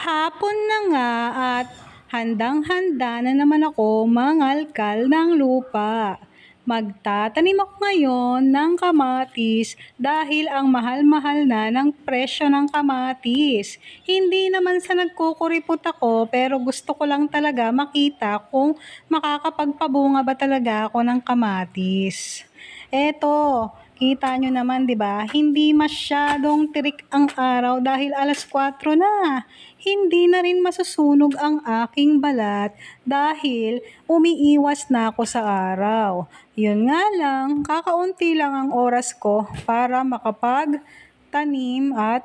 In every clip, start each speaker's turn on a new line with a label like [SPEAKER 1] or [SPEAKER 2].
[SPEAKER 1] Hapon na nga at handang-handa na naman ako mangalkal ng lupa. Magtatanim ako ngayon ng kamatis dahil ang mahal-mahal na ng presyo ng kamatis. Hindi naman sa nagkukuripot ako pero gusto ko lang talaga makita kung makakapagpabunga ba talaga ako ng kamatis. Eto, kita nyo naman 'di ba? Hindi masyadong tirik ang araw dahil alas 4 na. Hindi na rin masusunog ang aking balat dahil umiiwas na ako sa araw. Yun nga lang, kakaunti lang ang oras ko para makapag tanim at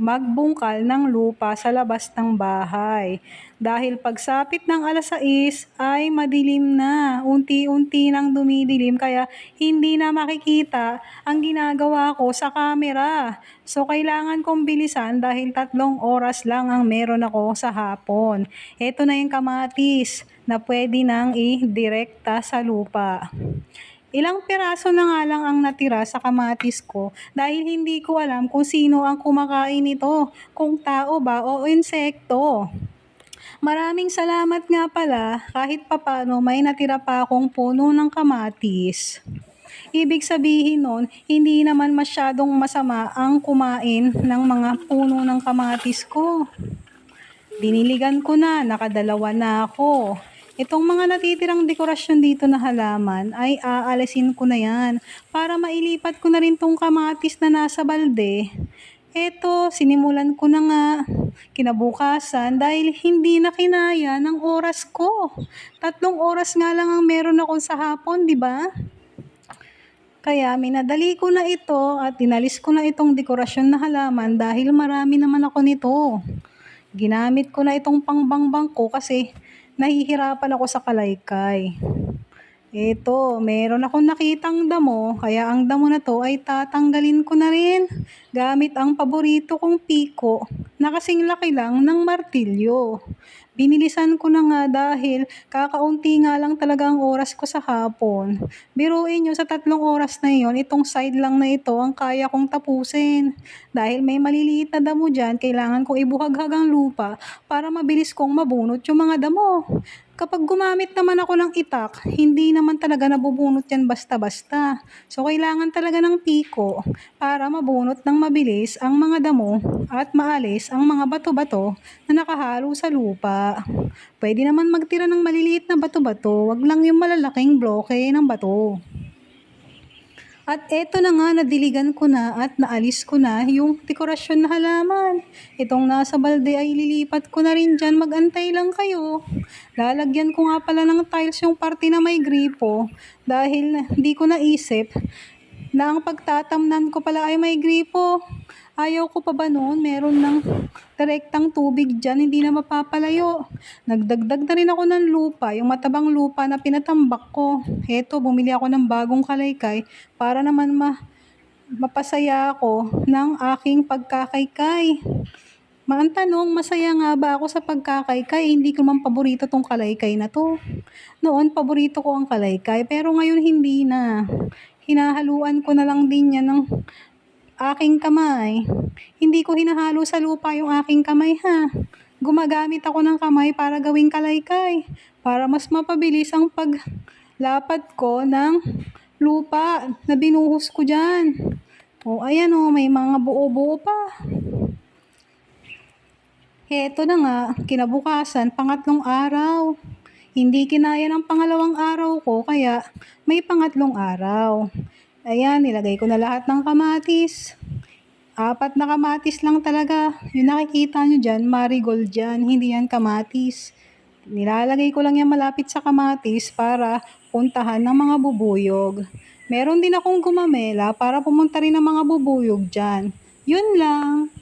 [SPEAKER 1] magbungkal ng lupa sa labas ng bahay. Dahil pagsapit ng alas 6 ay madilim na, unti-unti nang dumidilim kaya hindi na makikita ang ginagawa ko sa camera. So kailangan kong bilisan dahil tatlong oras lang ang meron ako sa hapon. Ito na yung kamatis na pwede nang i-direkta sa lupa. Ilang piraso na nga lang ang natira sa kamatis ko dahil hindi ko alam kung sino ang kumakain nito, kung tao ba o insekto. Maraming salamat nga pala kahit papano may natira pa akong puno ng kamatis. Ibig sabihin nun, hindi naman masyadong masama ang kumain ng mga puno ng kamatis ko. Diniligan ko na, nakadalawa na ako. Itong mga natitirang dekorasyon dito na halaman ay aalisin ko na yan para mailipat ko na rin tong kamatis na nasa balde. Eto, sinimulan ko na nga kinabukasan dahil hindi na kinaya ng oras ko. Tatlong oras nga lang ang meron ako sa hapon, di ba? Kaya minadali ko na ito at inalis ko na itong dekorasyon na halaman dahil marami naman ako nito. Ginamit ko na itong pangbangbang ko kasi nahihirapan ako sa kalaykay. Ito, meron akong nakitang damo, kaya ang damo na to ay tatanggalin ko na rin gamit ang paborito kong piko na kasing laki lang ng martilyo. Binilisan ko na nga dahil kakaunti nga lang talaga ang oras ko sa hapon. Biruin nyo sa tatlong oras na yon, itong side lang na ito ang kaya kong tapusin. Dahil may maliliit na damo dyan, kailangan kong ibuhaghag ang lupa para mabilis kong mabunot yung mga damo. Kapag gumamit naman ako ng itak, hindi naman talaga nabubunot yan basta-basta. So, kailangan talaga ng piko para mabunot ng mabilis ang mga damo at maalis ang mga bato-bato na nakahalo sa lupa. Pwede naman magtira ng maliliit na bato-bato, wag lang yung malalaking bloke ng bato. At eto na nga, nadiligan ko na at naalis ko na yung dekorasyon na halaman. Itong nasa balde ay lilipat ko na rin dyan, magantay lang kayo. Lalagyan ko nga pala ng tiles yung parte na may gripo dahil hindi ko naisip na ang pagtatamnan ko pala ay may gripo. Ayaw ko pa ba noon, meron ng direktang tubig dyan, hindi na mapapalayo. Nagdagdag na rin ako ng lupa, yung matabang lupa na pinatambak ko. Heto, bumili ako ng bagong kalaykay para naman ma mapasaya ako ng aking pagkakaykay. Ang tanong, masaya nga ba ako sa pagkakaykay? Hindi ko man paborito tong kalaykay na to. Noon, paborito ko ang kalaykay, pero ngayon hindi na. Hinahaluan ko na lang din yan ng aking kamay. Hindi ko hinahalo sa lupa yung aking kamay ha. Gumagamit ako ng kamay para gawing kalaykay. Para mas mapabilis ang paglapat ko ng lupa na binuhos ko dyan. O ayan o, may mga buo-buo pa. Heto na nga, kinabukasan, pangatlong araw. Hindi kinaya ng pangalawang araw ko, kaya may pangatlong araw. Ayan, nilagay ko na lahat ng kamatis. Apat na kamatis lang talaga. Yung nakikita nyo dyan, marigold dyan, hindi yan kamatis. Nilalagay ko lang yan malapit sa kamatis para puntahan ng mga bubuyog. Meron din akong gumamela para pumunta rin ng mga bubuyog dyan. Yun lang.